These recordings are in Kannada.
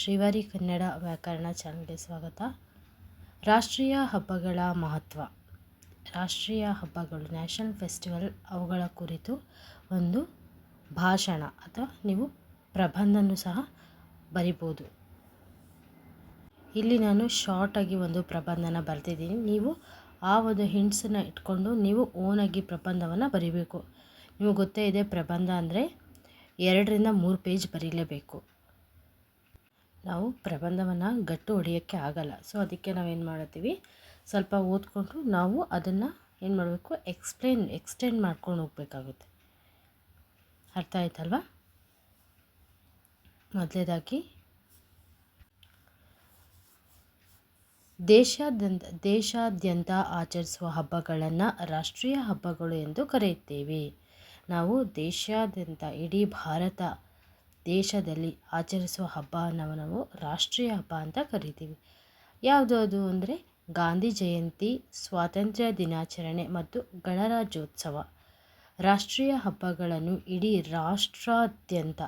ಶ್ರೀವಾರಿ ಕನ್ನಡ ವ್ಯಾಕರಣ ಚಾನಲ್ಗೆ ಸ್ವಾಗತ. ರಾಷ್ಟ್ರೀಯ ಹಬ್ಬಗಳ ಮಹತ್ವ. ರಾಷ್ಟ್ರೀಯ ಹಬ್ಬಗಳು, ನ್ಯಾಷನಲ್ ಫೆಸ್ಟಿವಲ್ ಅವುಗಳ ಕುರಿತು ಒಂದು ಭಾಷಣ ಅಥವಾ ನೀವು ಪ್ರಬಂಧನೂ ಸಹ ಬರಿಬೋದು. ಇಲ್ಲಿ ನಾನು ಶಾರ್ಟಾಗಿ ಒಂದು ಪ್ರಬಂಧನ ಬರೆದಿದ್ದೀನಿ. ನೀವು ಆ ಒಂದು ಹಿಂಟ್ಸನ್ನು ಇಟ್ಕೊಂಡು ನೀವು ಓನಾಗಿ ಪ್ರಬಂಧವನ್ನು ಬರಿಬೇಕು. ನಿಮಗೆ ಗೊತ್ತೇ ಇದೆ ಪ್ರಬಂಧ ಅಂದರೆ ಎರಡರಿಂದ ಮೂರು ಪೇಜ್ ಬರೀಲೇಬೇಕು. ನಾವು ಪ್ರಬಂಧವನ್ನು ಗಟ್ಟು ಹೊಡೆಯೋಕ್ಕೆ ಆಗಲ್ಲ. ಸೊ ಅದಕ್ಕೆ ನಾವೇನು ಮಾಡ್ತೀವಿ? ಸ್ವಲ್ಪ ಓದ್ಕೊಂಡು ನಾವು ಅದನ್ನು ಏನು ಮಾಡಬೇಕು? ಎಕ್ಸ್ಪ್ಲೇನ್ ಎಕ್ಸ್ಟೆಂಡ್ ಮಾಡ್ಕೊಂಡು ಹೋಗಬೇಕಾಗುತ್ತೆ. ಅರ್ಥ ಆಯ್ತಲ್ವಾ? ಮೊದಲೇದಾಗಿ, ದೇಶಾದ್ಯಂತ ದೇಶಾದ್ಯಂತ ಆಚರಿಸುವ ಹಬ್ಬಗಳನ್ನು ರಾಷ್ಟ್ರೀಯ ಹಬ್ಬಗಳು ಎಂದು ಕರೆಯುತ್ತೇವೆ. ನಾವು ದೇಶಾದ್ಯಂತ, ಇಡೀ ಭಾರತ ದೇಶದಲ್ಲಿ ಆಚರಿಸುವ ಹಬ್ಬವನ್ನು ನಾವು ರಾಷ್ಟ್ರೀಯ ಹಬ್ಬ ಅಂತ ಕರಿತೀವಿ. ಯಾವುದು ಅದು ಅಂದರೆ ಗಾಂಧಿ ಜಯಂತಿ, ಸ್ವಾತಂತ್ರ್ಯ ದಿನಾಚರಣೆ ಮತ್ತು ಗಣರಾಜ್ಯೋತ್ಸವ. ರಾಷ್ಟ್ರೀಯ ಹಬ್ಬಗಳನ್ನು ಇಡೀ ರಾಷ್ಟ್ರಾದ್ಯಂತ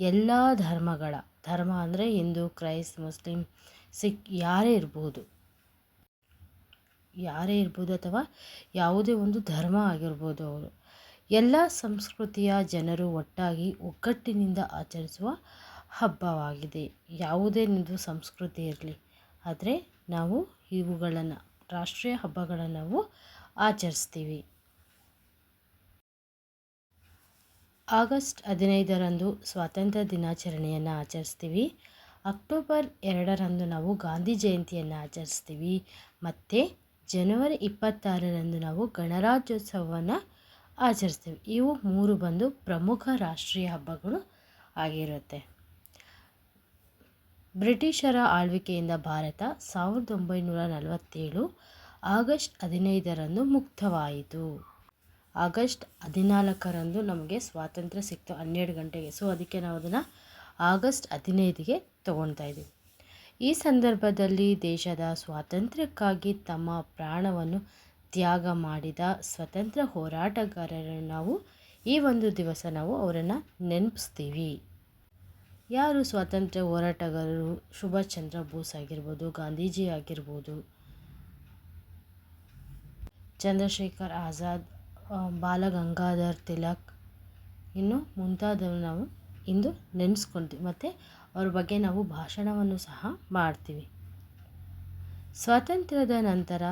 ಎಲ್ಲ ಧರ್ಮಗಳ, ಧರ್ಮ ಅಂದರೆ ಹಿಂದೂ, ಕ್ರೈಸ್ತ, ಮುಸ್ಲಿಂ, ಸಿಖ್ ಯಾರೇ ಇರ್ಬೋದು. ಯಾರೇ ಇರ್ಬೋದು ಅಥವಾ ಯಾವುದೇ ಒಂದು ಧರ್ಮ ಆಗಿರ್ಬೋದು ಅವರು. ಎಲ್ಲ ಸಂಸ್ಕೃತಿಯ ಜನರು ಒಟ್ಟಾಗಿ ಒಗ್ಗಟ್ಟಿನಿಂದ ಆಚರಿಸುವ ಹಬ್ಬವಾಗಿದೆ. ಯಾವುದೇ ಒಂದು ಸಂಸ್ಕೃತಿ ಇರಲಿ, ಆದರೆ ನಾವು ಇವುಗಳನ್ನು, ರಾಷ್ಟ್ರೀಯ ಹಬ್ಬಗಳನ್ನು ನಾವು ಆಚರಿಸ್ತೀವಿ. ಆಗಸ್ಟ್ ಹದಿನೈದರಂದು ಸ್ವಾತಂತ್ರ್ಯ ದಿನಾಚರಣೆಯನ್ನು ಆಚರಿಸ್ತೀವಿ. ಅಕ್ಟೋಬರ್ ಎರಡರಂದು ನಾವು ಗಾಂಧಿ ಜಯಂತಿಯನ್ನು ಆಚರಿಸ್ತೀವಿ. ಮತ್ತು ಜನವರಿ ಇಪ್ಪತ್ತಾರರಂದು ನಾವು ಗಣರಾಜ್ಯೋತ್ಸವವನ್ನು ಆಚರಿಸ್ತೀವಿ. ಇವು ಮೂರು ಬಂದು ಪ್ರಮುಖ ರಾಷ್ಟ್ರೀಯ ಹಬ್ಬಗಳು ಆಗಿರುತ್ತೆ. ಬ್ರಿಟಿಷರ ಆಳ್ವಿಕೆಯಿಂದ ಭಾರತ ಸಾವಿರದ ಒಂಬೈನೂರ ನಲವತ್ತೇಳು ಆಗಸ್ಟ್ ಹದಿನೈದರಂದು ಮುಕ್ತವಾಯಿತು. ಆಗಸ್ಟ್ ಹದಿನಾಲ್ಕರಂದು ನಮಗೆ ಸ್ವಾತಂತ್ರ್ಯ ಸಿಕ್ತು, ಹನ್ನೆರಡು ಗಂಟೆಗೆ. ಸೊ, ಅದಕ್ಕೆ ನಾವು ಅದನ್ನು ಆಗಸ್ಟ್ ಹದಿನೈದಿಗೆ ತೊಗೊಳ್ತಾ ಇದ್ದೀವಿ. ಈ ಸಂದರ್ಭದಲ್ಲಿ ದೇಶದ ಸ್ವಾತಂತ್ರ್ಯಕ್ಕಾಗಿ ತಮ್ಮ ಪ್ರಾಣವನ್ನು ತ್ಯಾಗ ಮಾಡಿದ ಸ್ವತಂತ್ರ ಹೋರಾಟಗಾರರನ್ನು ನಾವು, ಈ ಒಂದು ದಿವಸ ನಾವು ಅವರನ್ನು ನೆನಪಿಸ್ತೀವಿ. ಯಾರು ಸ್ವಾತಂತ್ರ್ಯ ಹೋರಾಟಗಾರರು? ಸುಭಾಷ್ ಚಂದ್ರ ಬೋಸ್ ಆಗಿರ್ಬೋದು, ಗಾಂಧೀಜಿ ಆಗಿರ್ಬೋದು, ಚಂದ್ರಶೇಖರ್ ಆಜಾದ್ ಬಾಲಗಂಗಾಧರ್ ತಿಲಕ್, ಇನ್ನು ಮುಂತಾದವರು ನಾವು ಇಂದು ನೆನೆಸ್ಕೊಳ್ತೀವಿ ಮತ್ತು ಅವ್ರ ಬಗ್ಗೆ ನಾವು ಭಾಷಣವನ್ನು ಸಹ ಮಾಡ್ತೀವಿ. ಸ್ವಾತಂತ್ರ್ಯದ ನಂತರ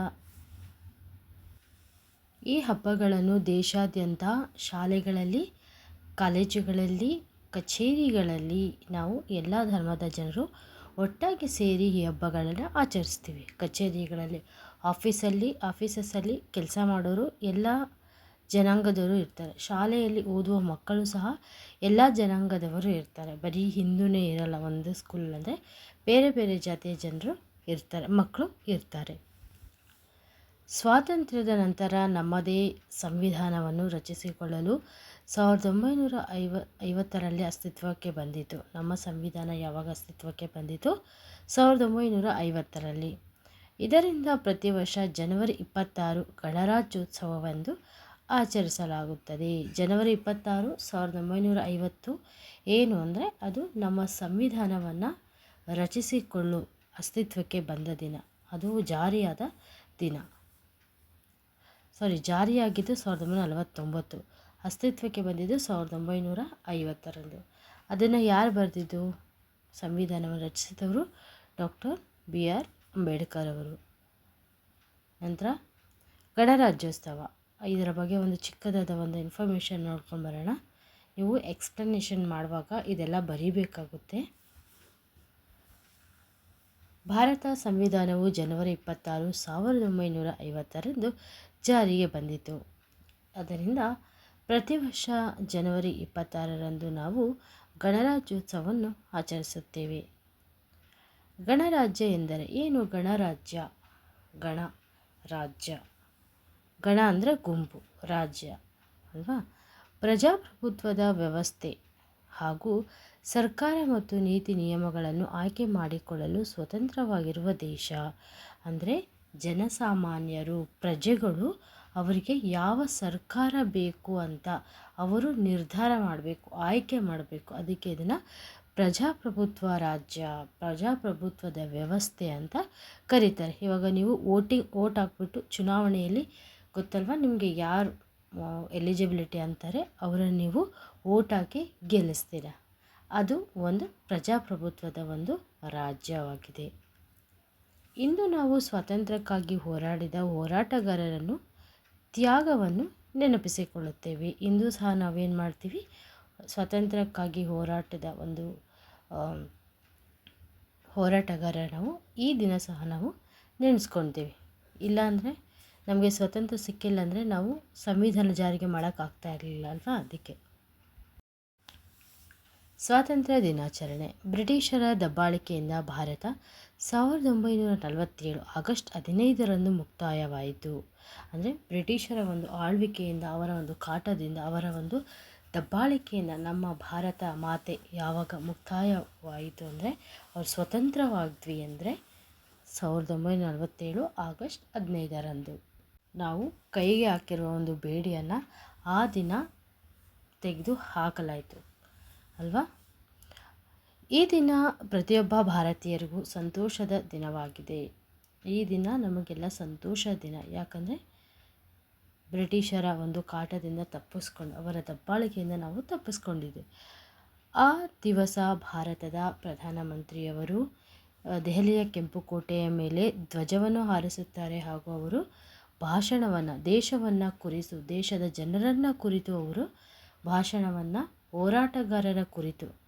ಈ ಹಬ್ಬಗಳನ್ನು ದೇಶಾದ್ಯಂತ ಶಾಲೆಗಳಲ್ಲಿ, ಕಾಲೇಜುಗಳಲ್ಲಿ, ಕಚೇರಿಗಳಲ್ಲಿ ನಾವು ಎಲ್ಲ ಧರ್ಮದ ಜನರು ಒಟ್ಟಾಗಿ ಸೇರಿ ಈ ಹಬ್ಬಗಳನ್ನು ಆಚರಿಸ್ತೀವಿ. ಕಚೇರಿಗಳಲ್ಲಿ, ಆಫೀಸಲ್ಲಿ, ಆಫೀಸಸ್ಸಲ್ಲಿ ಕೆಲಸ ಮಾಡೋರು ಎಲ್ಲ ಜನಾಂಗದವರು ಇರ್ತಾರೆ. ಶಾಲೆಯಲ್ಲಿ ಓದುವ ಮಕ್ಕಳು ಸಹ ಎಲ್ಲ ಜನಾಂಗದವರು ಇರ್ತಾರೆ. ಬರೀ ಹಿಂದೂನೇ ಇರಲ್ಲ, ಒಂದು ಸ್ಕೂಲ್ ಅಂದರೆ ಬೇರೆ ಬೇರೆ ಜಾತಿಯ ಜನರು ಇರ್ತಾರೆ, ಮಕ್ಕಳು ಇರ್ತಾರೆ. ಸ್ವಾತಂತ್ರ್ಯದ ನಂತರ ನಮ್ಮದೇ ಸಂವಿಧಾನವನ್ನು ರಚಿಸಿಕೊಳ್ಳಲು ಸಾವಿರದ ಒಂಬೈನೂರ ಐವ ಐವತ್ತರಲ್ಲಿ ಅಸ್ತಿತ್ವಕ್ಕೆ ಬಂದಿತು. ನಮ್ಮ ಸಂವಿಧಾನ ಯಾವಾಗ ಅಸ್ತಿತ್ವಕ್ಕೆ ಬಂದಿತು? ಸಾವಿರದ ಒಂಬೈನೂರ ಐವತ್ತರಲ್ಲಿ. ಇದರಿಂದ ಪ್ರತಿ ವರ್ಷ ಜನವರಿ ಇಪ್ಪತ್ತಾರು ಗಣರಾಜ್ಯೋತ್ಸವವೆಂದು ಆಚರಿಸಲಾಗುತ್ತದೆ. ಜನವರಿ ಇಪ್ಪತ್ತಾರು ಸಾವಿರದ ಒಂಬೈನೂರ ಐವತ್ತು ಏನು ಅಂದರೆ ಅದು ನಮ್ಮ ಸಂವಿಧಾನವನ್ನು ರಚಿಸಿಕೊಳ್ಳು ಅಸ್ತಿತ್ವಕ್ಕೆ ಬಂದ ದಿನ. ಅದು ಜಾರಿಯಾದ ದಿನ. ಸಾರಿ, ಜಾರಿಯಾಗಿದ್ದು ಸಾವಿರದ ಒಂಬೈನೂರ ನಲವತ್ತೊಂಬತ್ತು. ಅಸ್ತಿತ್ವಕ್ಕೆ ಬಂದಿದ್ದು ಸಾವಿರದ ಒಂಬೈನೂರ ಐವತ್ತರಂದು. ಅದನ್ನು ಯಾರು ಬರೆದಿದ್ದು? ಸಂವಿಧಾನವನ್ನು ರಚಿಸಿದವರು ಡಾಕ್ಟರ್ ಬಿ. ಆರ್. ಅಂಬೇಡ್ಕರ್ ಅವರು. ನಂತರ ಗಣರಾಜ್ಯೋತ್ಸವ. ಇದರ ಬಗ್ಗೆ ಒಂದು ಚಿಕ್ಕದಾದ ಒಂದು ಇನ್ಫಾರ್ಮೇಷನ್ ನೋಡ್ಕೊಂಡು ಬರೋಣ. ನೀವು ಎಕ್ಸ್ಪ್ಲನೇಷನ್ ಮಾಡುವಾಗ ಇದೆಲ್ಲ ಬರೀಬೇಕಾಗುತ್ತೆ. ಭಾರತ ಸಂವಿಧಾನವು ಜನವರಿ ಇಪ್ಪತ್ತಾರು, ಸಾವಿರದ ಒಂಬೈನೂರ ಐವತ್ತರಂದು ಜಾರಿಗೆ ಬಂದಿತು. ಅದರಿಂದ ಪ್ರತಿ ವರ್ಷ ಜನವರಿ ಇಪ್ಪತ್ತಾರರಂದು ನಾವು ಗಣರಾಜ್ಯೋತ್ಸವವನ್ನು ಆಚರಿಸುತ್ತೇವೆ. ಗಣರಾಜ್ಯ ಎಂದರೆ ಏನು? ಗಣರಾಜ್ಯ, ಗಣ ರಾಜ್ಯ. ಗಣ ಅಂದರೆ ಗುಂಪು, ರಾಜ್ಯ ಅಲ್ವಾ? ಪ್ರಜಾಪ್ರಭುತ್ವದ ವ್ಯವಸ್ಥೆ ಹಾಗೂ ಸರ್ಕಾರ ಮತ್ತು ನೀತಿ ನಿಯಮಗಳನ್ನು ಆಯ್ಕೆ ಮಾಡಿಕೊಳ್ಳಲು ಸ್ವತಂತ್ರವಾಗಿರುವ ದೇಶ ಅಂದರೆ ಜನಸಾಮಾನ್ಯರು, ಪ್ರಜೆಗಳು ಅವರಿಗೆ ಯಾವ ಸರ್ಕಾರ ಬೇಕು ಅಂತ ಅವರು ನಿರ್ಧಾರ ಮಾಡಬೇಕು, ಆಯ್ಕೆ ಮಾಡಬೇಕು. ಅದಕ್ಕೆ ಇದನ್ನು ಪ್ರಜಾಪ್ರಭುತ್ವ ರಾಜ್ಯ, ಪ್ರಜಾಪ್ರಭುತ್ವದ ವ್ಯವಸ್ಥೆ ಅಂತ ಕರೀತಾರೆ. ಇವಾಗ ನೀವು ವೋಟಿಂಗ್ ವೋಟ್ ಹಾಕ್ಬಿಟ್ಟು ಚುನಾವಣೆಯಲ್ಲಿ ಗೊತ್ತಲ್ವ ನಿಮಗೆ ಯಾರು ಎಲಿಜಿಬಿಲಿಟಿ ಅಂತಾರೆ, ಅವರನ್ನು ನೀವು ವೋಟ್ ಹಾಕಿ ಗೆಲ್ಲಿಸ್ತೀರ? ಅದು ಒಂದು ಪ್ರಜಾಪ್ರಭುತ್ವದ ಒಂದು ರಾಜ್ಯವಾಗಿದೆ. ಇಂದು ನಾವು ಸ್ವಾತಂತ್ರ್ಯಕ್ಕಾಗಿ ಹೋರಾಡಿದ ಹೋರಾಟಗಾರರನ್ನು ತ್ಯಾಗವನ್ನು ನೆನಪಿಸಿಕೊಳ್ಳುತ್ತೇವೆ. ಇಂದು ಸಹ ನಾವೇನು ಮಾಡ್ತೀವಿ? ಸ್ವಾತಂತ್ರ್ಯಕ್ಕಾಗಿ ಹೋರಾಟದ ಒಂದು ಹೋರಾಟಗಾರ ನಾವು, ಈ ದಿನ ಸಹ ನಾವು ನೆನೆಸ್ಕೊತೀವಿ. ಇಲ್ಲಾಂದರೆ ನಮಗೆ ಸ್ವತಂತ್ರ ಸಿಕ್ಕಿಲ್ಲ ಅಂದರೆ ನಾವು ಸಂವಿಧಾನ ಜಾರಿಗೆ ಮಾಡೋಕ್ಕಾಗ್ತಾ ಇರಲಿಲ್ಲ ಅಲ್ವಾ ಅದಕ್ಕೆ. ಸ್ವಾತಂತ್ರ್ಯ ದಿನಾಚರಣೆ. ಬ್ರಿಟಿಷರ ದಬ್ಬಾಳಿಕೆಯಿಂದ ಭಾರತ ಸಾವಿರದ ಒಂಬೈನೂರ ನಲವತ್ತೇಳು ಆಗಸ್ಟ್ ಹದಿನೈದರಂದು ಮುಕ್ತಾಯವಾಯಿತು. ಅಂದರೆ ಬ್ರಿಟಿಷರ ಒಂದು ಆಳ್ವಿಕೆಯಿಂದ, ಅವರ ಒಂದು ಕಾಟದಿಂದ, ಅವರ ಒಂದು ದಬ್ಬಾಳಿಕೆಯಿಂದ ನಮ್ಮ ಭಾರತ ಮಾತೆ ಯಾವಾಗ ಮುಕ್ತಾಯವಾಯಿತು ಅಂದರೆ, ಅವ್ರು ಸ್ವತಂತ್ರವಾದ್ವಿ ಅಂದರೆ ಸಾವಿರದ ಒಂಬೈನೂರ ನಲವತ್ತೇಳು ಆಗಸ್ಟ್ ಹದಿನೈದರಂದು. ನಾವು ಕೈಗೆ ಹಾಕಿರುವ ಒಂದು ಬೇಡಿಯನ್ನು ಆ ದಿನ ತೆಗೆದು ಹಾಕಲಾಯಿತು. ಅಲ್ವಾ? ಈ ದಿನ ಪ್ರತಿಯೊಬ್ಬ ಭಾರತೀಯರಿಗೂ ಸಂತೋಷದ ದಿನವಾಗಿದೆ. ಈ ದಿನ ನಮಗೆಲ್ಲ ಸಂತೋಷ ದಿನ. ಯಾಕಂದರೆ ಬ್ರಿಟಿಷರ ಒಂದು ಕಾಟದಿಂದ ತಪ್ಪಿಸ್ಕೊಂಡು, ಅವರ ದಬ್ಬಾಳಿಕೆಯಿಂದ ನಾವು ತಪ್ಪಿಸ್ಕೊಂಡಿದ್ದೆ ಆ ದಿವಸ ಭಾರತದ ಪ್ರಧಾನಮಂತ್ರಿಯವರು ದೆಹಲಿಯ ಕೆಂಪುಕೋಟೆಯ ಮೇಲೆ ಧ್ವಜವನ್ನು ಹಾರಿಸುತ್ತಾರೆ ಹಾಗೂ ಅವರು ಭಾಷಣವನ್ನು, ದೇಶವನ್ನು ಕುರಿತು, ದೇಶದ ಜನರನ್ನು ಕುರಿತು ಅವರು ಭಾಷಣವನ್ನು ಹೋರಾಟಗಾರರ ಕುರಿತು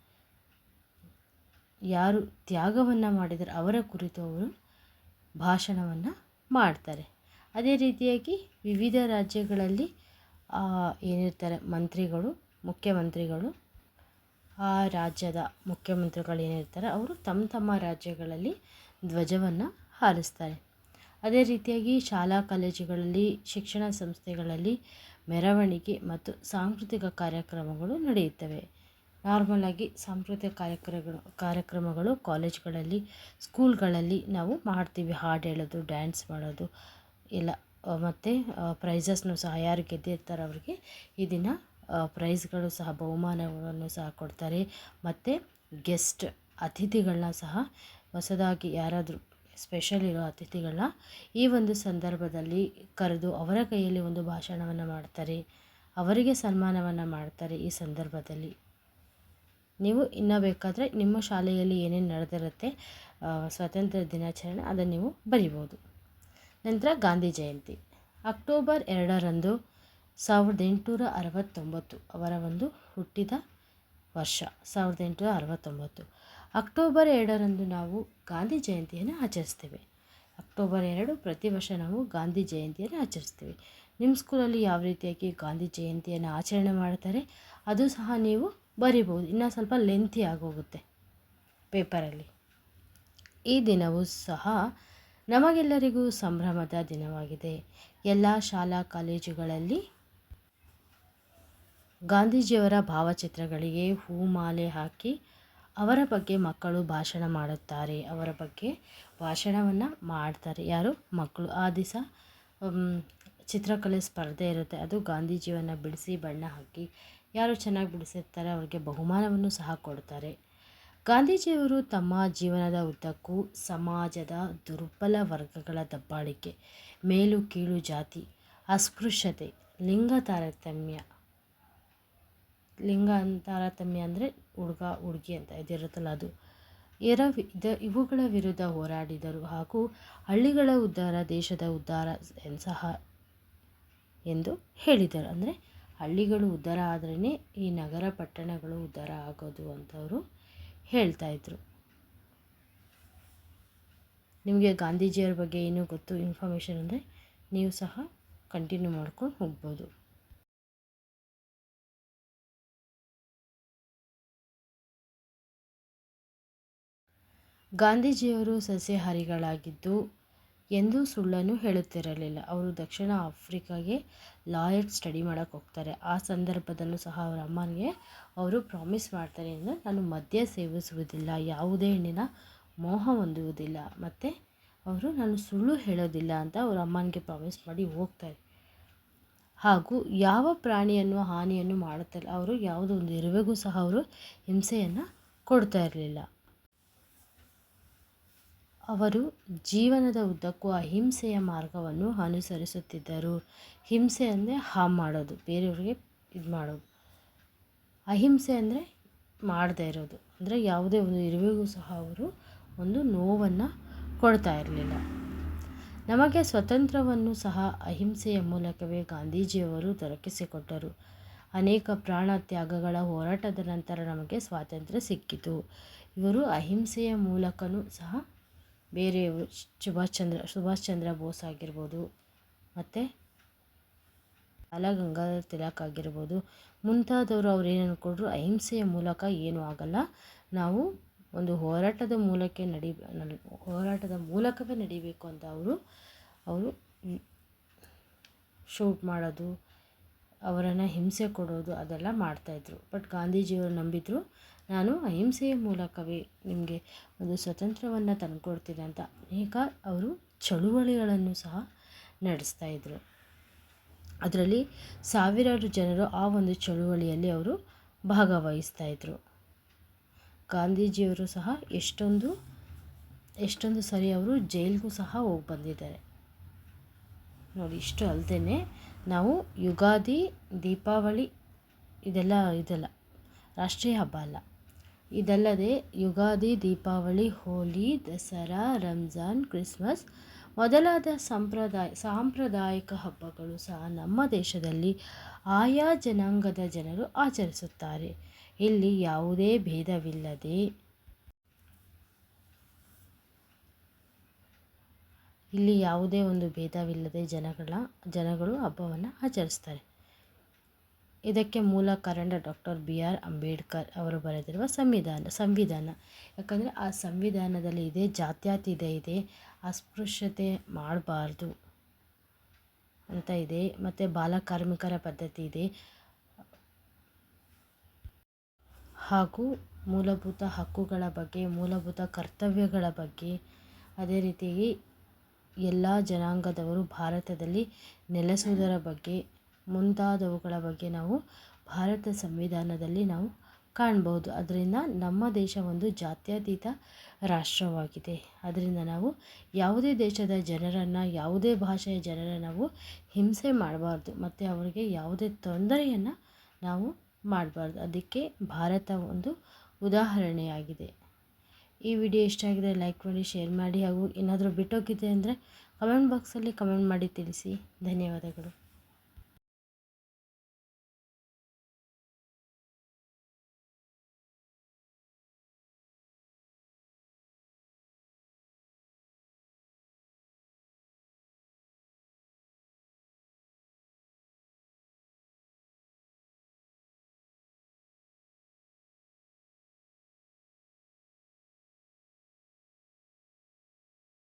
ಯಾರು ತ್ಯಾಗವನ್ನು ಮಾಡಿದರೆ ಅವರ ಕುರಿತು ಅವರು ಭಾಷಣವನ್ನು ಮಾಡ್ತಾರೆ. ಅದೇ ರೀತಿಯಾಗಿ ವಿವಿಧ ರಾಜ್ಯಗಳಲ್ಲಿ ಏನಿರ್ತಾರೆ, ಮಂತ್ರಿಗಳು, ಮುಖ್ಯಮಂತ್ರಿಗಳು, ಆ ರಾಜ್ಯದ ಮುಖ್ಯಮಂತ್ರಿಗಳು ಏನಿರ್ತಾರೆ, ಅವರು ತಮ್ಮ ತಮ್ಮ ರಾಜ್ಯಗಳಲ್ಲಿ ಧ್ವಜವನ್ನು ಹಾರಿಸ್ತಾರೆ. ಅದೇ ರೀತಿಯಾಗಿ ಶಾಲಾ ಕಾಲೇಜುಗಳಲ್ಲಿ, ಶಿಕ್ಷಣ ಸಂಸ್ಥೆಗಳಲ್ಲಿ ಮೆರವಣಿಗೆ ಮತ್ತು ಸಾಂಸ್ಕೃತಿಕ ಕಾರ್ಯಕ್ರಮಗಳು ನಡೆಯುತ್ತವೆ. ನಾರ್ಮಲಾಗಿ ಸಾಂಸ್ಕೃತಿಕ ಕಾರ್ಯಕ್ರಮಗಳು ಕಾರ್ಯಕ್ರಮಗಳು ಕಾಲೇಜ್ಗಳಲ್ಲಿ, ಸ್ಕೂಲ್ಗಳಲ್ಲಿ ನಾವು ಮಾಡ್ತೀವಿ. ಹಾಡು ಹೇಳೋದು, ಡ್ಯಾನ್ಸ್ ಮಾಡೋದು ಇಲ್ಲ ಮತ್ತು ಪ್ರೈಸಸ್ನು ಸಹ ಯಾರು ಗೆದ್ದಿರ್ತಾರೆ ಅವ್ರಿಗೆ ಈ ದಿನ ಪ್ರೈಸ್ಗಳು ಸಹ, ಬಹುಮಾನಗಳನ್ನು ಸಹ ಕೊಡ್ತಾರೆ. ಮತ್ತು ಗೆಸ್ಟ್ ಅತಿಥಿಗಳನ್ನ ಸಹ ಹೊಸದಾಗಿ ಯಾರಾದರೂ ಸ್ಪೆಷಲ್ ಇರೋ ಅತಿಥಿಗಳನ್ನ ಈ ಒಂದು ಸಂದರ್ಭದಲ್ಲಿ ಕರೆದು ಅವರ ಕೈಯಲ್ಲಿ ಒಂದು ಭಾಷಣವನ್ನು ಮಾಡ್ತಾರೆ. ಅವರಿಗೆ ಸನ್ಮಾನವನ್ನು ಮಾಡ್ತಾರೆ ಈ ಸಂದರ್ಭದಲ್ಲಿ. ನೀವು ಇನ್ನೂ ಬೇಕಾದರೆ ನಿಮ್ಮ ಶಾಲೆಯಲ್ಲಿ ಏನೇನು ನಡೆದಿರುತ್ತೆ ಸ್ವಾತಂತ್ರ್ಯ ದಿನಾಚರಣೆ ಅದನ್ನು ನೀವು ಬರಿಬೋದು. ನಂತರ ಗಾಂಧಿ ಜಯಂತಿ. ಅಕ್ಟೋಬರ್ ಎರಡರಂದು ಸಾವಿರದ ಎಂಟುನೂರ ಅರವತ್ತೊಂಬತ್ತು ಅವರ ಒಂದು ಹುಟ್ಟಿದ ವರ್ಷ, ಸಾವಿರದ ಎಂಟುನೂರ ಅರವತ್ತೊಂಬತ್ತು. ಅಕ್ಟೋಬರ್ ಎರಡರಂದು ನಾವು ಗಾಂಧಿ ಜಯಂತಿಯನ್ನು ಆಚರಿಸ್ತೇವೆ. ಅಕ್ಟೋಬರ್ ಎರಡು ಪ್ರತಿ ವರ್ಷ ನಾವು ಗಾಂಧಿ ಜಯಂತಿಯನ್ನು ಆಚರಿಸ್ತೀವಿ. ನಿಮ್ಮ ಸ್ಕೂಲಲ್ಲಿ ಯಾವ ರೀತಿಯಾಗಿ ಗಾಂಧಿ ಜಯಂತಿಯನ್ನು ಆಚರಣೆ ಮಾಡ್ತಾರೆ, ಅದು ಸಹ ನೀವು ಬರಿಬೋದು. ಇನ್ನೂ ಸ್ವಲ್ಪ ಲೆಂತಿ ಆಗೋಗುತ್ತೆ ಪೇಪರಲ್ಲಿ. ಈ ದಿನವೂ ಸಹ ನಮಗೆಲ್ಲರಿಗೂ ಸಂಭ್ರಮದ ದಿನವಾಗಿದೆ. ಎಲ್ಲ ಶಾಲಾ ಕಾಲೇಜುಗಳಲ್ಲಿ ಗಾಂಧೀಜಿಯವರ ಭಾವಚಿತ್ರಗಳಿಗೆ ಹೂಮಾಲೆ ಹಾಕಿ ಅವರ ಬಗ್ಗೆ ಮಕ್ಕಳು ಭಾಷಣ ಮಾಡುತ್ತಾರೆ. ಅವರ ಬಗ್ಗೆ ಭಾಷಣವನ್ನು ಮಾಡ್ತಾರೆ. ಯಾರು? ಮಕ್ಕಳು. ಆ ದಿವಸ ಚಿತ್ರಕಲೆ ಸ್ಪರ್ಧೆ ಇರುತ್ತೆ. ಅದು ಗಾಂಧೀಜಿಯನ್ನು ಬಿಡಿಸಿ ಬಣ್ಣ ಹಾಕಿ ಯಾರು ಚೆನ್ನಾಗಿ ಬಿಡಿಸಿರ್ತಾರೆ ಅವರಿಗೆ ಬಹುಮಾನವನ್ನು ಸಹ ಕೊಡ್ತಾರೆ. ಗಾಂಧೀಜಿಯವರು ತಮ್ಮ ಜೀವನದ ಉದ್ದಕ್ಕೂ ಸಮಾಜದ ದುರ್ಬಲ ವರ್ಗಗಳ ದಬ್ಬಾಳಿಕೆ, ಮೇಲು ಕೀಳು ಜಾತಿ, ಅಸ್ಪೃಶ್ಯತೆ, ಲಿಂಗ ತಾರತಮ್ಯ ಲಿಂಗ ತಾರತಮ್ಯ ಅಂದರೆ ಹುಡುಗ, ಹುಡುಗಿ ಅಂತ ಇದಿರುತ್ತಲ್ಲ ಅದು. ಎರ ಇವುಗಳ ವಿರುದ್ಧ ಹೋರಾಡಿದರು ಹಾಗೂ ಹಳ್ಳಿಗಳ ಉದ್ಧಾರ, ದೇಶದ ಉದ್ಧಾರ ಸಹ ಎಂದು ಹೇಳಿದರು. ಅಂದರೆ ಹಳ್ಳಿಗಳು ಉದ್ಧಾರ ಆದ್ರೇ ಈ ನಗರ ಪಟ್ಟಣಗಳು ಉದ್ಧಾರ ಆಗೋದು ಅಂತವರು ಹೇಳ್ತಾಯಿದ್ರು ನಿಮಗೆ ಗಾಂಧೀಜಿಯವ್ರ ಬಗ್ಗೆ ಏನೂ ಗೊತ್ತು ಇನ್ಫಾರ್ಮೇಷನ್ ಅಂದರೆ ನೀವು ಸಹ ಕಂಟಿನ್ಯೂ ಮಾಡ್ಕೊಂಡು ಹೋಗ್ಬೋದು. ಗಾಂಧೀಜಿಯವರು ಸಸ್ಯಾಹಾರಿಗಳಾಗಿದ್ದು ಎಂದೂ ಸುಳ್ಳನ್ನು ಹೇಳುತ್ತಿರಲಿಲ್ಲ. ಅವರು ದಕ್ಷಿಣ ಆಫ್ರಿಕಾಗೆ ಲಾಯರ್ ಸ್ಟಡಿ ಮಾಡೋಕ್ಕೆ ಹೋಗ್ತಾರೆ. ಆ ಸಂದರ್ಭದಲ್ಲೂ ಸಹ ಅವರ ಅಮ್ಮನಿಗೆ ಅವರು ಪ್ರಾಮಿಸ್ ಮಾಡ್ತಾರೆ ಅಂದರೆ ನಾನು ಮದ್ಯ ಸೇವಿಸುವುದಿಲ್ಲ, ಯಾವುದೇ ಹೆಣ್ಣಿನ ಮೋಹ ಹೊಂದುವುದಿಲ್ಲ. ಮತ್ತು ಅವರು ನಾನು ಸುಳ್ಳು ಹೇಳೋದಿಲ್ಲ ಅಂತ ಅವ್ರ ಅಮ್ಮನಿಗೆ ಪ್ರಾಮಿಸ್ ಮಾಡಿ ಹೋಗ್ತಾರೆ. ಹಾಗೂ ಯಾವ ಪ್ರಾಣಿಯನ್ನು, ಹಾನಿಯನ್ನು ಮಾಡುತ್ತಲ್ಲ, ಅವರು ಯಾವುದೋ ಒಂದು ಇರುವೆಗೂ ಸಹ ಅವರು ಹಿಂಸೆಯನ್ನು ಕೊಡ್ತಾ ಇರಲಿಲ್ಲ. ಅವರು ಜೀವನದ ಉದ್ದಕ್ಕೂ ಅಹಿಂಸೆಯ ಮಾರ್ಗವನ್ನು ಅನುಸರಿಸುತ್ತಿದ್ದರು. ಹಿಂಸೆ ಅಂದರೆ ಹಾ ಮಾಡೋದು, ಬೇರೆಯವ್ರಿಗೆ ಇದು ಮಾಡೋದು. ಅಹಿಂಸೆ ಅಂದರೆ ಮಾಡದೇ ಇರೋದು. ಅಂದರೆ ಯಾವುದೇ ಒಂದು ಇರುವೆಗೂ ಸಹ ಅವರು ಒಂದು ನೋವನ್ನು ಕೊಡ್ತಾ ಇರಲಿಲ್ಲ. ನಮಗೆ ಸ್ವತಂತ್ರವನ್ನು ಸಹ ಅಹಿಂಸೆಯ ಮೂಲಕವೇ ಗಾಂಧೀಜಿಯವರು ದೊರಕಿಸಿಕೊಟ್ಟರು. ಅನೇಕ ಪ್ರಾಣ ತ್ಯಾಗಗಳ ಹೋರಾಟದ ನಂತರ ನಮಗೆ ಸ್ವಾತಂತ್ರ್ಯ ಸಿಕ್ಕಿತು. ಇವರು ಅಹಿಂಸೆಯ ಮೂಲಕನೂ ಸಹ ಬೇರೆಯವರು ಸುಭಾಷ್ ಚಂದ್ರ ಸುಭಾಷ್ ಚಂದ್ರ ಬೋಸ್ ಆಗಿರ್ಬೋದು, ಮತ್ತು ಬಾಲ ಗಂಗಾಧರ್ ತಿಲಕ್ ಆಗಿರ್ಬೋದು, ಮುಂತಾದವರು ಅವ್ರು ಏನು ಅಂದ್ಕೊಂಡ್ರು ಅಹಿಂಸೆಯ ಮೂಲಕ ಏನೂ ಆಗಲ್ಲ. ನಾವು ಒಂದು ಹೋರಾಟದ ಮೂಲಕ್ಕೆ ನಡಿ ಹೋರಾಟದ ಮೂಲಕವೇ ನಡಿಬೇಕು ಅಂತ ಅವರು ಅವರು ಶೂಟ್ ಮಾಡೋದು, ಅವರನ್ನು ಹಿಂಸೆ ಕೊಡೋದು ಅದೆಲ್ಲ ಮಾಡ್ತಾಯಿದ್ರು ಬಟ್ ಗಾಂಧೀಜಿಯವರು ನಂಬಿದ್ರು ನಾನು ಅಹಿಂಸೆಯ ಮೂಲಕವೇ ನಿಮಗೆ ಒಂದು ಸ್ವತಂತ್ರವನ್ನು ತಂದುಕೊಡ್ತೀನಿ ಅಂತ. ಅನೇಕ ಅವರು ಚಳುವಳಿಗಳನ್ನು ಸಹ ನಡೆಸ್ತಾಯಿದ್ರು ಅದರಲ್ಲಿ ಸಾವಿರಾರು ಜನರು ಆ ಒಂದು ಚಳುವಳಿಯಲ್ಲಿ ಅವರು ಭಾಗವಹಿಸ್ತಾ ಇದ್ದರು ಗಾಂಧೀಜಿಯವರು ಸಹ ಎಷ್ಟೊಂದು ಎಷ್ಟೊಂದು ಸರಿ ಅವರು ಜೈಲಿಗೂ ಸಹ ಹೋಗಿ ಬಂದಿದ್ದಾರೆ. ನೋಡಿ, ಇಷ್ಟು ಅಲ್ಲದೆ ನಾವು ಯುಗಾದಿ, ದೀಪಾವಳಿ ಇದೆಲ್ಲ ಇದೆಲ್ಲ, ರಾಷ್ಟ್ರೀಯ ಹಬ್ಬ ಅಲ್ಲ. ಇದಲ್ಲದೆ ಯುಗಾದಿ, ದೀಪಾವಳಿ, ಹೋಲಿ, ದಸರಾ, ರಂಜಾನ್, ಕ್ರಿಸ್ಮಸ್ ಮೊದಲಾದ ಸಂಪ್ರದಾಯ, ಸಾಂಪ್ರದಾಯಿಕ ಹಬ್ಬಗಳು ಸಹ ನಮ್ಮ ದೇಶದಲ್ಲಿ ಆಯಾ ಜನಾಂಗದ ಜನರು ಆಚರಿಸುತ್ತಾರೆ. ಇಲ್ಲಿ ಯಾವುದೇ ಭೇದವಿಲ್ಲದೆ ಇಲ್ಲಿ ಯಾವುದೇ ಒಂದು ಭೇದವಿಲ್ಲದೆ ಜನಗಳ, ಜನಗಳು ಹಬ್ಬವನ್ನು ಆಚರಿಸ್ತಾರೆ ಇದಕ್ಕೆ ಮೂಲ ಕಾರಣ ಡಾಕ್ಟರ್ ಬಿ ಆರ್ ಅಂಬೇಡ್ಕರ್ ಅವರು ಬರೆದಿರುವ ಸಂವಿಧಾನ ಸಂವಿಧಾನ. ಯಾಕಂದರೆ ಆ ಸಂವಿಧಾನದಲ್ಲಿ ಇದೆ, ಜಾತ್ಯತೀತ ಇದೆ ಅಸ್ಪೃಶ್ಯತೆ ಮಾಡಬಾರ್ದು ಅಂತ ಇದೆ, ಮತ್ತು ಬಾಲಕಾರ್ಮಿಕರ ಪದ್ಧತಿ ಇದೆ. ಹಾಗೂ ಮೂಲಭೂತ ಹಕ್ಕುಗಳ ಬಗ್ಗೆ, ಮೂಲಭೂತ ಕರ್ತವ್ಯಗಳ ಬಗ್ಗೆ ಅದೇ ರೀತಿಯಾಗಿ ಎಲ್ಲ ಜನಾಂಗದವರು ಭಾರತದಲ್ಲಿ ನೆಲೆಸುವುದರ ಬಗ್ಗೆ ಮುಂತಾದವುಗಳ ಬಗ್ಗೆ ನಾವು ಭಾರತ ಸಂವಿಧಾನದಲ್ಲಿ ನಾವು ಕಾಣ್ಬೋದು. ಅದರಿಂದ ನಮ್ಮ ದೇಶ ಒಂದು ಜಾತ್ಯತೀತ ರಾಷ್ಟ್ರವಾಗಿದೆ. ಅದರಿಂದ ನಾವು ಯಾವುದೇ ದೇಶದ ಜನರನ್ನು, ಯಾವುದೇ ಭಾಷೆಯ ಜನರ ನಾವು ಹಿಂಸೆ ಮಾಡಬಾರ್ದು. ಮತ್ತು ಅವರಿಗೆ ಯಾವುದೇ ತೊಂದರೆಯನ್ನು ನಾವು ಮಾಡಬಾರ್ದು. ಅದಕ್ಕೆ ಭಾರತ ಒಂದು ಉದಾಹರಣೆಯಾಗಿದೆ. ಈ ವಿಡಿಯೋ ಇಷ್ಟ ಆಗಿದೆ ಲೈಕ್ ಮಾಡಿ, ಶೇರ್ ಮಾಡಿ ಹಾಗೂ ಏನಾದರೂ ಬಿಟ್ಟೋಗಿದೆ ಅಂದರೆ ಕಮೆಂಟ್ ಬಾಕ್ಸಲ್ಲಿ ಕಮೆಂಟ್ ಮಾಡಿ ತಿಳಿಸಿ. ಧನ್ಯವಾದಗಳು.